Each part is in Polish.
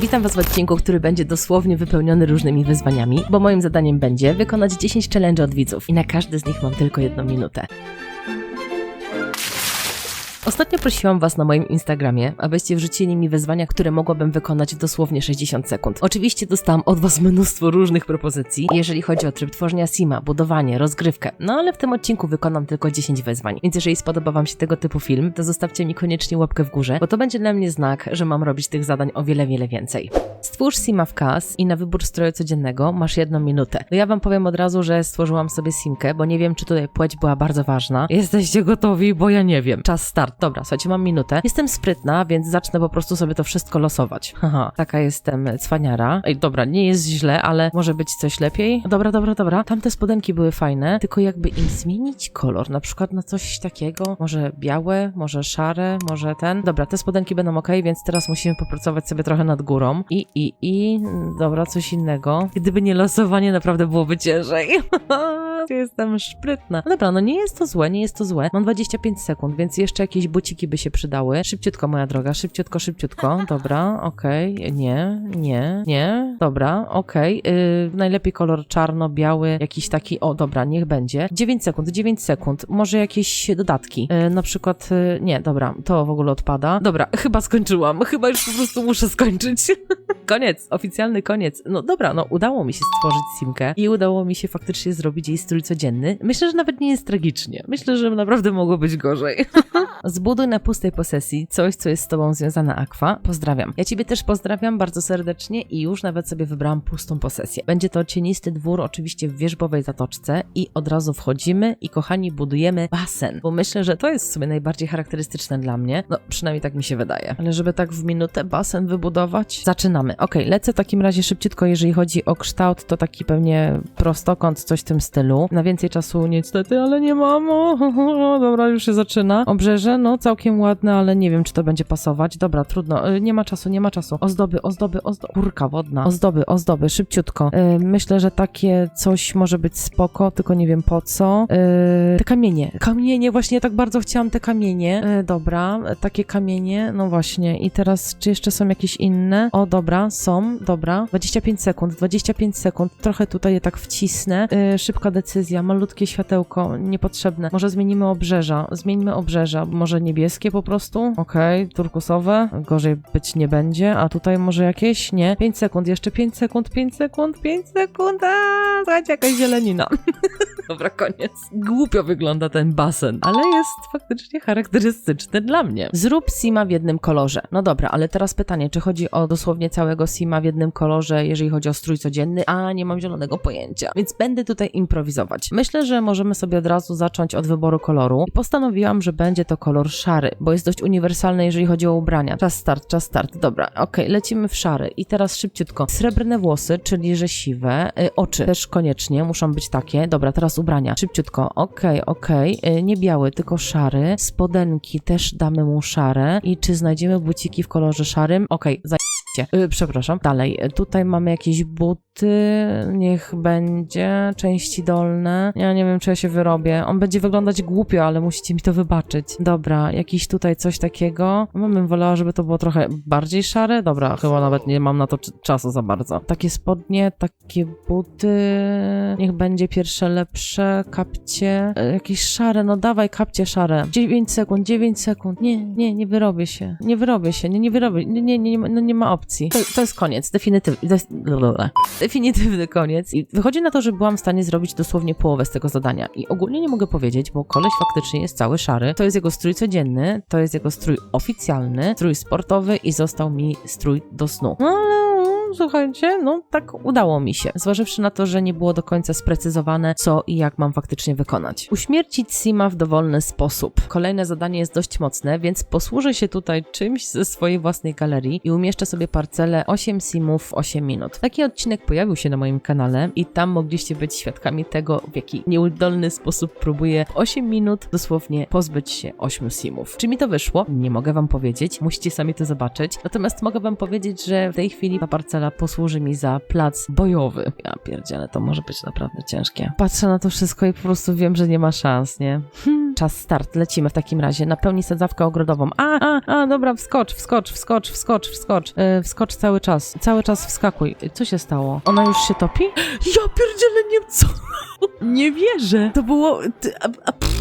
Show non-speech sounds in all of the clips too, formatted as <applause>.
Witam Was w odcinku, który będzie dosłownie wypełniony różnymi wyzwaniami, bo moim zadaniem będzie wykonać 10 challenge od widzów i na każdy z nich mam tylko jedną minutę. Ostatnio prosiłam Was na moim Instagramie, abyście wrzucili mi wyzwania, które mogłabym wykonać w dosłownie 60 sekund. Oczywiście dostałam od Was mnóstwo różnych propozycji, jeżeli chodzi o tryb tworzenia sima, budowanie, rozgrywkę. No ale w tym odcinku wykonam tylko 10 wyzwań. Więc jeżeli spodoba Wam się tego typu film, to zostawcie mi koniecznie łapkę w górze, bo to będzie dla mnie znak, że mam robić tych zadań o wiele, wiele więcej. Stwórz sima w kas i na wybór stroju codziennego masz jedną minutę. No ja Wam powiem od razu, że stworzyłam sobie simkę, bo nie wiem, czy tutaj płeć była bardzo ważna. Jesteście gotowi, bo ja nie wiem. Czas start. Dobra, słuchajcie, mam minutę. Jestem sprytna, więc zacznę po prostu sobie to wszystko losować. <laughs> Haha, taka jestem cwaniara. Ej, dobra, nie jest źle, ale może być coś lepiej. Dobra, dobra, dobra. Tamte spodenki były fajne, tylko jakby im zmienić kolor, na przykład na coś takiego, może białe, może szare, może ten. Dobra, te spodenki będą ok, więc teraz musimy popracować sobie trochę nad górą. I, i, i, dobra, coś innego. Gdyby nie losowanie, naprawdę byłoby ciężej. <laughs> Jestem szprytna. No dobra, no nie jest to złe, nie jest to złe. Mam 25 sekund, więc jeszcze jakieś buciki by się przydały. Szybciutko, moja droga, szybciutko, szybciutko. Dobra, okej, nie, nie, nie. Dobra, okej. Yy, najlepiej kolor czarno-biały, jakiś taki, o dobra, niech będzie. 9 sekund, 9 sekund. Może jakieś dodatki. Yy, na przykład, yy, nie, dobra, to w ogóle odpada. Dobra, chyba skończyłam. Chyba już po prostu muszę skończyć. <laughs> koniec, oficjalny koniec. No dobra, no udało mi się stworzyć simkę i udało mi się faktycznie zrobić jej strój codzienny. Myślę, że nawet nie jest tragicznie. Myślę, że naprawdę mogło być gorzej. <laughs> Zbuduj na pustej posesji coś, co jest z tobą związane Aqua. Pozdrawiam. Ja ciebie też pozdrawiam bardzo serdecznie i już nawet sobie wybrałam pustą posesję. Będzie to cienisty dwór, oczywiście w wierzbowej zatoczce i od razu wchodzimy i kochani budujemy basen, bo myślę, że to jest w sumie najbardziej charakterystyczne dla mnie. No, przynajmniej tak mi się wydaje. Ale żeby tak w minutę basen wybudować, zaczynamy. Okej, lecę w takim razie szybciutko, jeżeli chodzi o kształt, to taki pewnie prostokąt, coś w tym stylu. Na więcej czasu niestety, ale nie mam. O, dobra, już się zaczyna. Obrzeże, no całkiem ładne, ale nie wiem, czy to będzie pasować. Dobra, trudno. Y, Nie ma czasu, nie ma czasu. Ozdoby, ozdoby, ozdoby. Kurka wodna. Ozdoby, ozdoby, szybciutko. Y, Myślę, że takie coś może być spoko, tylko nie wiem po co. Y, Te kamienie. Kamienie, właśnie ja tak bardzo chciałam te kamienie. Y, Dobra, takie kamienie, no właśnie. I teraz, czy jeszcze są jakieś inne? O, dobra, są, dobra. 25 sekund, 25 sekund. Trochę tutaj je tak wcisnę. Y, Szybka decyzja, malutkie światełko, niepotrzebne. Może zmienimy obrzeża. Zmieńmy obrzeża. Może niebieskie po prostu? Okej, turkusowe. Gorzej być nie będzie. A tutaj może jakieś? Nie. 5 sekund, jeszcze 5 sekund, 5 sekund, 5 sekund. A, słuchajcie, jakaś zielenina. <laughs> Dobra, koniec. Głupio wygląda ten basen, ale jest faktycznie charakterystyczny dla mnie. Zrób sima w jednym kolorze. No dobra, ale teraz pytanie, czy chodzi o dosłownie całego sima w jednym kolorze, jeżeli chodzi o strój codzienny? A, nie mam zielonego pojęcia, więc będę tutaj improwizować. Myślę, że możemy sobie od razu zacząć od wyboru koloru. I postanowiłam, że będzie to kolor szary, bo jest dość uniwersalny, jeżeli chodzi o ubrania. Czas start, czas start. Dobra, okej, lecimy w szary. I teraz szybciutko. Srebrne włosy, czyli że siwe. Y, oczy też koniecznie muszą być takie. Dobra, teraz ubrania. Szybciutko. Okej, okej. Y, Nie biały, tylko szary. Spodenki też damy mu szare. I czy znajdziemy buciki w kolorze szarym? Okej, okay, Yy, przepraszam. Dalej, y, tutaj mamy jakieś buty, niech będzie, części dolne. Ja nie wiem, czy ja się wyrobię. On będzie wyglądać głupio, ale musicie mi to wybaczyć. Dobra, jakiś tutaj coś takiego. No, bym wolała, żeby to było trochę bardziej szare. Dobra, chyba nawet nie mam na to czasu za bardzo. Takie spodnie, takie buty, niech będzie pierwsze lepsze, kapcie, y, jakieś szare, no dawaj kapcie szare. 9 sekund, 9 sekund. Nie, nie, nie wyrobię się. Nie wyrobię się, nie, nie wyrobię. Nie, nie, nie, no nie ma opcji. To, to jest koniec, definitywny. Definitywny koniec. I wychodzi na to, że byłam w stanie zrobić dosłownie połowę z tego zadania. I ogólnie nie mogę powiedzieć, bo koleś faktycznie jest cały szary. To jest jego strój codzienny, to jest jego strój oficjalny, strój sportowy i został mi strój do snu. No ale słuchajcie, no tak udało mi się. Zważywszy na to, że nie było do końca sprecyzowane, co i jak mam faktycznie wykonać. Uśmiercić Sima w dowolny sposób. Kolejne zadanie jest dość mocne, więc posłużę się tutaj czymś ze swojej własnej galerii i umieszczę sobie parcelę 8 Simów w 8 minut. Taki odcinek pojawił się na moim kanale i tam mogliście być świadkami tego, w jaki nieudolny sposób próbuję w 8 minut dosłownie pozbyć się 8 Simów. Czy mi to wyszło? Nie mogę wam powiedzieć, musicie sami to zobaczyć. Natomiast mogę wam powiedzieć, że w tej chwili ta parcela posłuży mi za plac bojowy. Ja pierdzielę, to może być naprawdę ciężkie. Patrzę na to wszystko i po prostu wiem, że nie ma szans, nie? Hmm. czas start. Lecimy w takim razie. Napełnij sadzawkę ogrodową. A, a, a, dobra, wskocz, wskocz, wskocz, wskocz, wskocz. Yy, wskocz cały czas. Cały czas wskakuj. Co się stało? Ona już się topi? <gasps> Ja pierdzielę, nie co? <laughs> Nie wierzę. To było... A, a.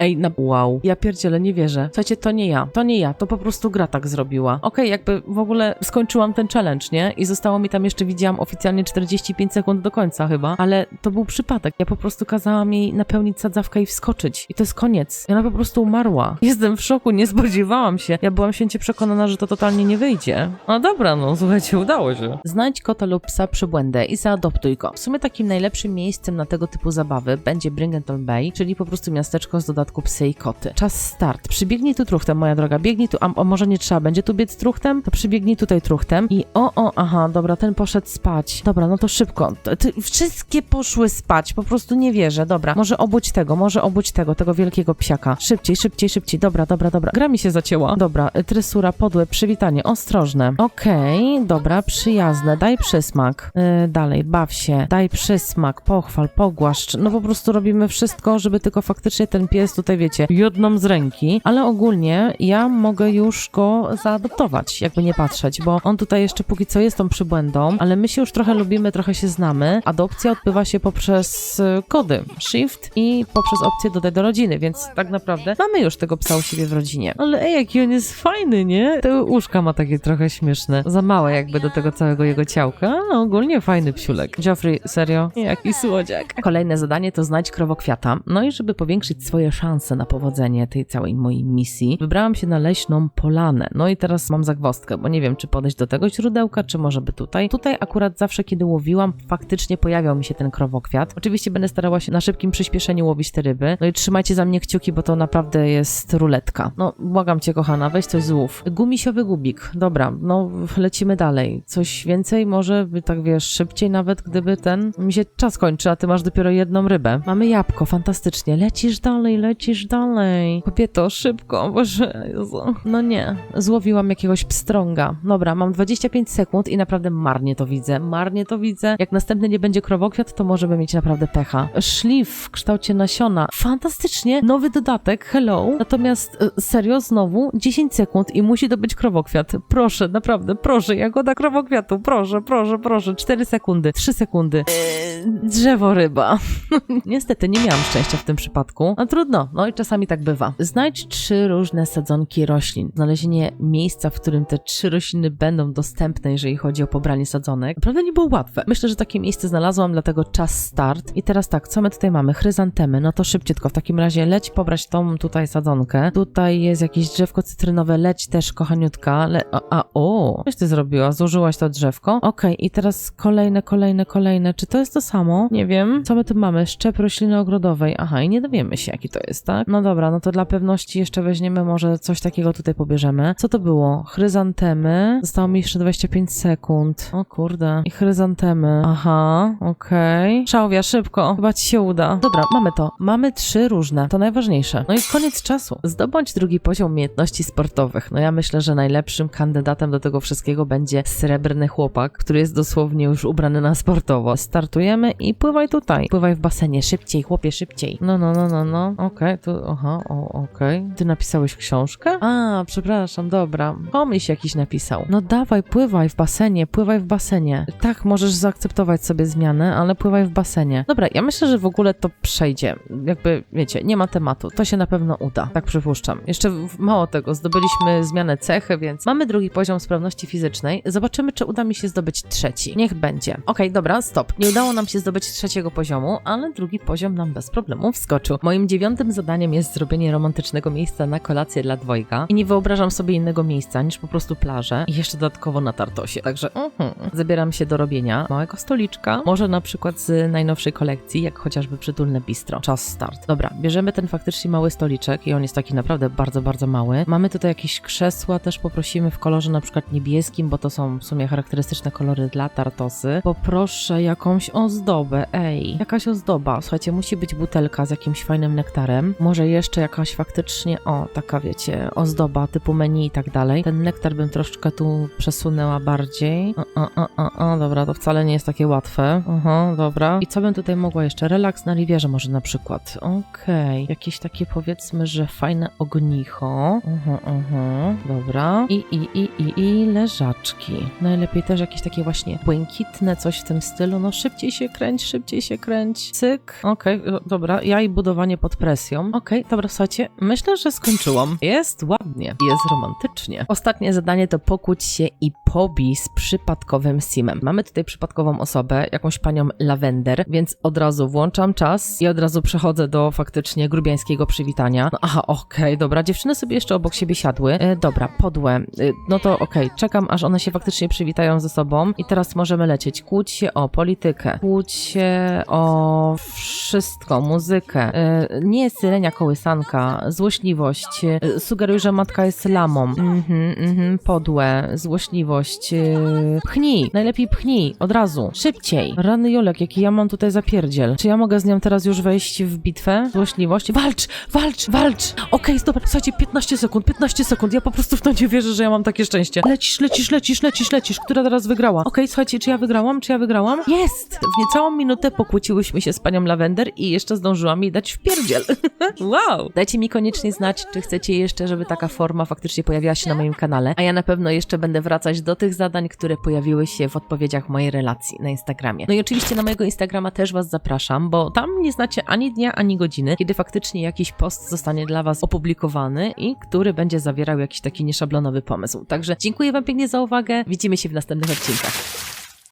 Ej, na... Wow. Ja pierdzielę, nie wierzę. Słuchajcie, to nie ja. To nie ja. To po prostu gra tak zrobiła. Okej, jakby w ogóle skończyłam ten challenge, nie? I zostało mi tam jeszcze, widziałam oficjalnie 45 sekund do końca chyba. Ale to był przypadek. Ja po prostu kazałam jej napełnić sadzawkę i wskoczyć. I to jest koniec. I ona po prostu umarła. <laughs> Jestem w szoku, nie spodziewałam się. Ja byłam święcie przekonana, że to totalnie nie wyjdzie. No dobra, no słuchajcie, udało się. Znajdź kota lub psa przybłędę i zaadoptuj go. W sumie takim najlepszym miejscem na tego typu zabawy będzie Bringeton Bay, czyli po prostu miasteczko z dodatku psy i koty. Czas start. Przybiegnij tu truchtem, moja droga, biegnij tu, a, a może nie trzeba, będzie tu biec truchtem? To przybiegnij tutaj truchtem i o, o, aha, dobra, ten poszedł spać. Dobra, no to szybko. Ty, wszystkie poszły spać, po prostu nie wierzę, dobra. Może obudź tego, może obudź tego, tego wielkiego psiaka. Szybciej, szybciej, szybciej, dobra, dobra, dobra. Gra mi się zacięła. Dobra, y, tresura, podłe, przywitanie, ostrożne. Okej, dobra, przyjazne, daj przysmak. Yy, dalej, baw się, daj przysmak, pochwal, pogłaszcz. No po prostu robimy wszystko, żeby tylko faktycznie ten pies tutaj, wiecie, jedną z ręki, ale ogólnie ja mogę już go zaadoptować, jakby nie patrzeć, bo on tutaj jeszcze póki co jest tą przybłędą, ale my się już trochę lubimy, trochę się znamy. Adopcja odbywa się poprzez y, kody Shift i poprzez opcję dodaj do rodziny, więc tak naprawdę mamy już tego psa u siebie w rodzinie. Ale ej, jaki on jest fajny, nie? Te uszka ma takie trochę śmieszne. Za małe jakby do tego całego jego ciałka, ale ogólnie fajny psiulek. Geoffrey, serio? Jaki słodziak. Kolejne zadanie to znajdź krowokwiata. No i żeby powiększyć swoje szanse na powodzenie tej całej mojej misji, wybrałam się na leśną polanę. No i teraz mam zagwozdkę, bo nie wiem, czy podejść do tego źródełka, czy może by tutaj. Tutaj akurat zawsze, kiedy łowiłam, faktycznie pojawiał mi się ten krowokwiat. Oczywiście będę starała się na szybkim przyspieszeniu łowić te ryby. No i trzymajcie za mnie kciuki, bo to naprawdę jest ruletka. No, błagam cię, kochana, weź coś z łów. Gumisiowy gubik. Dobra, no lecimy dalej. Coś więcej może, by tak wiesz, szybciej nawet, gdyby ten... Mi się czas kończy, a ty masz dopiero jedną rybę. Mamy jabłko, fantastycznie. Lecisz dalej, lecisz dalej. Kobieto, szybko, boże. Jezu. No nie, złowiłam jakiegoś pstrąga. Dobra, mam 25 sekund i naprawdę marnie to widzę. Marnie to widzę. Jak następny nie będzie krowokwiat, to możemy mieć naprawdę pecha. Szlif w kształcie nasiona. Fantastycznie. Nowy dodatek, hello. Natomiast e, serio, znowu 10 sekund i musi to być krowokwiat. Proszę, naprawdę, proszę, jagoda krowokwiatu. Proszę, proszę, proszę. 4 sekundy, 3 sekundy. Eee, drzewo ryba. <laughs> Niestety nie miałam szczęścia w tym przypadku. No trudno, no i czasami tak bywa. Znajdź trzy różne sadzonki roślin. Znalezienie miejsca, w którym te trzy rośliny będą dostępne, jeżeli chodzi o pobranie sadzonek, naprawdę nie było łatwe. Myślę, że takie miejsce znalazłam, dlatego czas start. I teraz tak, co my tutaj mamy? Chryzantemy, no to szybciutko. W takim razie leć pobrać tą tutaj sadzonkę. Tutaj jest jakieś drzewko cytrynowe, leć też, kochaniutka. Le a, a, o, coś ty zrobiła, zużyłaś to drzewko. Okej, i teraz kolejne, kolejne, kolejne. Czy to jest to samo? Nie wiem. Co my tu mamy? Szczep rośliny ogrodowej. Aha, i nie dowiemy się, jaki to jest, tak? No dobra, no to dla pewności jeszcze weźmiemy, może coś takiego tutaj pobierzemy. Co to było? Chryzantemy. Zostało mi jeszcze 25 sekund. O kurde. I chryzantemy. Aha, okej. Szałwia, szybko. Chyba ci się uda. Dobra, mamy to. Mamy trzy różne. To najważniejsze. No i koniec czasu. Zdobądź drugi poziom umiejętności sportowych. No ja myślę, że najlepszym kandydatem do tego wszystkiego będzie srebrny chłopak, który jest dosłownie już ubrany na sportowo. Startujemy i pływaj tutaj. Pływaj w basenie. Szybciej, chłopie, szybciej. No, no, no, no, no. Okej, tu, aha, o, okej. Ty napisałeś książkę? A, przepraszam, dobra. Pomyśl jakiś napisał. No dawaj, pływaj w basenie, pływaj w basenie. Tak, możesz zaakceptować sobie zmianę, ale pływaj w basenie. Dobra, ja myślę, że w ogóle to przejdzie. Jakby, wiecie, nie ma tematu. To się na pewno uda. Tak przypuszczam. Jeszcze mało tego, zdobyliśmy zmianę cechy, więc mamy drugi poziom sprawności fizycznej. Zobaczymy, czy uda mi się zdobyć trzeci. Niech będzie. Okej, dobra, stop. Nie udało nam się zdobyć trzeciego poziomu, ale drugi poziom nam bez problemu wskoczył. Moim dziewiątym zadaniem jest zrobienie romantycznego miejsca na kolację dla dwojga i nie wyobrażam sobie innego miejsca niż po prostu plażę i jeszcze dodatkowo na tartosie. Także mhm. zabieram się do robienia małego stoliczka, może na przykład z najnowszej kolekcji, jak chociażby przytulne bistro. Czas start. Dobra, bierzemy ten faktycznie mały stoliczek i on jest taki naprawdę bardzo, bardzo mały. Mamy tutaj jakieś krzesła, też poprosimy w kolorze na przykład niebieskim, bo to są w sumie charakterystyczne kolory dla tartosy. Poproszę jakąś ozdobę, ej, jakaś ozdoba. Słuchajcie, musi być butelka z jakimś fajnym nektarem. Nektarem. Może jeszcze jakaś faktycznie, o, taka wiecie, ozdoba typu menu i tak dalej. Ten nektar bym troszeczkę tu przesunęła bardziej. O, o, o, o, dobra, to wcale nie jest takie łatwe. Aha, dobra. I co bym tutaj mogła jeszcze? Relaks na riwierze może na przykład. Okej. Jakieś takie powiedzmy, że fajne ognicho. Aha, aha, dobra. I, i, i, i, i leżaczki. Najlepiej też jakieś takie właśnie błękitne, coś w tym stylu. No szybciej się kręć, szybciej się kręć. Cyk. Okej, do- dobra. Ja i budowanie pod presją. Okej, dobra, słuchajcie. Myślę, że skończyłam. Jest ładnie. Jest romantycznie. Ostatnie zadanie to pokłóć się i pobij z przypadkowym simem. Mamy tutaj przypadkową osobę, jakąś panią Lavender, więc od razu włączam czas i od razu przechodzę do faktycznie grubiańskiego przywitania. No, aha, okej, dobra. Dziewczyny sobie jeszcze obok siebie siadły. E, dobra, podłe. E, no to okej, czekam aż one się faktycznie przywitają ze sobą i teraz możemy lecieć. Kłóć się o politykę, kłóć się o wszystko, muzykę. E, nie jest sylenia kołysanka, złośliwość. E, sugeruj, że matka jest lamą. Mhm, mhm, podłe, złośliwość. E, pchnij, najlepiej pchnij, od razu, szybciej. Rany Jolek, jaki ja mam tutaj zapierdziel. Czy ja mogę z nią teraz już wejść w bitwę? Złośliwość? Walcz, walcz, walcz! Okej, dobra, słuchajcie, 15 sekund, 15 sekund, ja po prostu w to nie wierzę, że ja mam takie szczęście. Lecisz, lecisz, lecisz, lecisz, lecisz, która teraz wygrała? Okej, słuchajcie, czy ja wygrałam, czy ja wygrałam? Jest! W niecałą minutę pokłóciłyśmy się z panią Lavender i jeszcze zdążyłam jej dać w pierdziel. Wow! Dajcie mi koniecznie znać, czy chcecie jeszcze, żeby taka forma faktycznie pojawiła się na moim kanale, a ja na pewno jeszcze będę wracać do tych zadań, które pojawiły się w odpowiedziach mojej relacji na Instagramie. No i oczywiście na mojego Instagrama też was zapraszam, bo tam nie znacie ani dnia, ani godziny, kiedy faktycznie jakiś post zostanie dla was opublikowany i który będzie zawierał jakiś taki nieszablonowy pomysł. Także dziękuję wam pięknie za uwagę, widzimy się w następnych odcinkach.